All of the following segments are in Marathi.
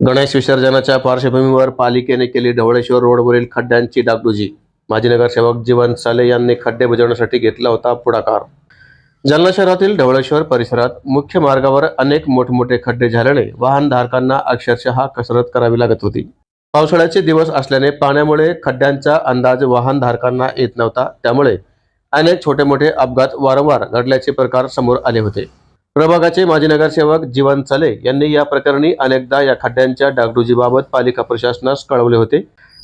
गणेश विसर्जनाच्या पार्श्वभूमीवर पालिकेने केली ढवळेश्वर रोडवरील खड्ड्यांची डागडुजी. माजी नगरसेवक जीवन साले यांनी खड्डे बुजवण्यासाठी घेतला होता पुढाकार. जालना शहरातील ढवळेश्वर परिसरात मुख्य मार्गावर अनेक मोठमोठे खड्डे झाल्याने वाहनधारकांना अक्षरशः कसरत करावी लागत होती. पावसाळ्याचे दिवस असल्याने पाण्यामुळे खड्ड्यांचा अंदाज वाहनधारकांना येत नव्हता. त्यामुळे अनेक छोटे मोठे अपघात वारंवार घडल्याचे प्रकार समोर आले होते. प्रभागाचे माजी नगरसेवक जीवन चले यांनी या प्रकरणी अनेकदा या खड्ड्यांच्या डागडुजीबाबत पालिका प्रशासनास कळवले होते.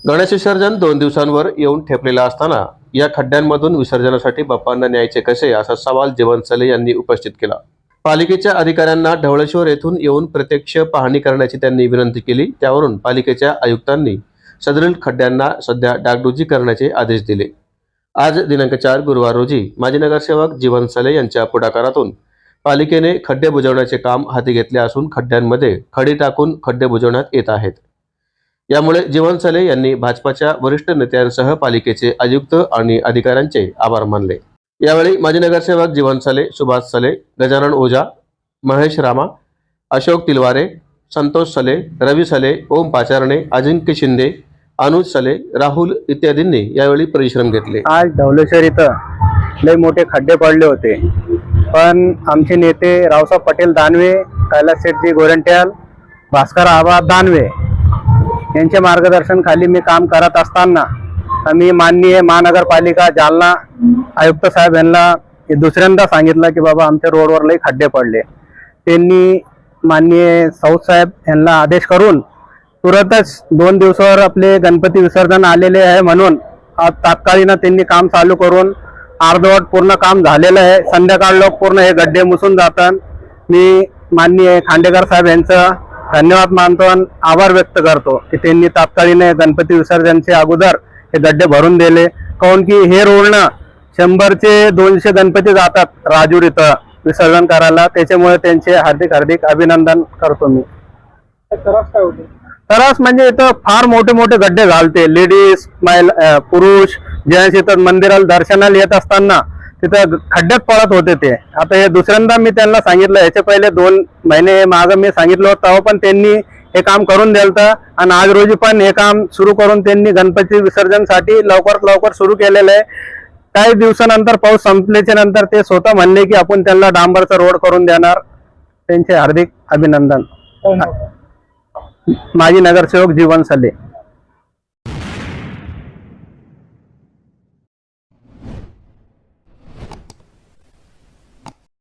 गणेश विसर्जन दोन दिवसांवर येऊन ठेपलेला असताना या खड्ड्यांमधून विसर्जनासाठी बाप्पांना न्यायचे कसे असा सवाल जीवन चले यांनी उपस्थित केला. पालिकेच्या अधिकाऱ्यांना ढवळेश्वर येथून येऊन प्रत्यक्ष पाहणी करण्याची त्यांनी विनंती केली. त्यावरून पालिकेच्या आयुक्तांनी सदरील खड्ड्यांना सध्या डागडुजी करण्याचे आदेश दिले. आज दिनांक चार गुरुवार रोजी माजी नगरसेवक जीवन सले यांच्या पुढाकारातून पालिकेने खड्डे बुजवण्याचे काम हाती घेतले असून खड्ड्यांमध्ये खडी टाकून खड्डे बुजवण्यात येत आहेत. यामुळे जीवनसले यांनी भाजपाच्या वरिष्ठ नेत्यांसह पालिकेचे आयुक्त आणि अधिकाऱ्यांचे आभार मानले. यावेळी माजी नगरसेवक जीवन सले सुभाष सले गजानन ओझा महेश रामा अशोक तिलवारे संतोष सले रवी सले ओम पाचारणे अजिंक्य शिंदे अनुज सले राहुल इत्यादींनी यावेळी परिश्रम घेतले. आज धवलेश्वर इथं लय मोठे खड्डे पडले होते. पण आमचे नेते रावसाहेब पटेल दानवे कैलास शेठजी गोरंट्याल भास्कर आबा दानवे यांच्या मार्गदर्शनखाली मी काम करत असताना आम्ही माननीय महानगरपालिका जालना आयुक्त साहेब यांना दुसऱ्यांदा सांगितलं की बाबा आमच्या रोडवर लई खड्डे पडले. त्यांनी माननीय साऊथ साहेब यांना आदेश करून तुरंतच दोन दिवसावर आपले गणपती विसर्जन आलेले आहे म्हणून आज तात्काळीनं त्यांनी काम चालू करून अर्धवट पूर्ण काम झालेलं आहे. संध्याकाळ लोक पूर्ण हे गड्डे मुसून जातात. मी माननीय खांडेकर साहेब यांचं धन्यवाद मानतो आणि आभार व्यक्त करतो की त्यांनी तात्काळीने गणपती विसर्जनचे अगोदर हे गड्डे भरून दिले. काऊन की हे रोडनं शंभरचे दोनशे गणपती जातात राजूर इथं विसर्जन करायला. त्याच्यामुळे त्यांचे हार्दिक हार्दिक अभिनंदन करतो मी. त्रास म्हणजे इथं फार मोठे मोठे गड्डे घालते. लेडीज महिला पुरुष जेंट्स इथं मंदिराला दर्शनाला येत असताना तिथं खड्ड्यात पडत होते ते. आता हे दुसऱ्यांदा मी त्यांना सांगितलं याच्या पहिले दोन महिने मागं मी सांगितलं होतं तेव्हा पण त्यांनी हे काम करून दिलं आणि आज रोजी पण हे काम सुरू करून त्यांनी गणपती विसर्जनसाठी लवकरात लवकर सुरू केलेलं आहे. काही दिवसानंतर पाऊस संपल्याच्या नंतर ते स्वतः म्हणले की आपण त्यांना डांबरचा रोड करून देणार. त्यांचे हार्दिक अभिनंदन. माजी नगरसेवक जीवन सले.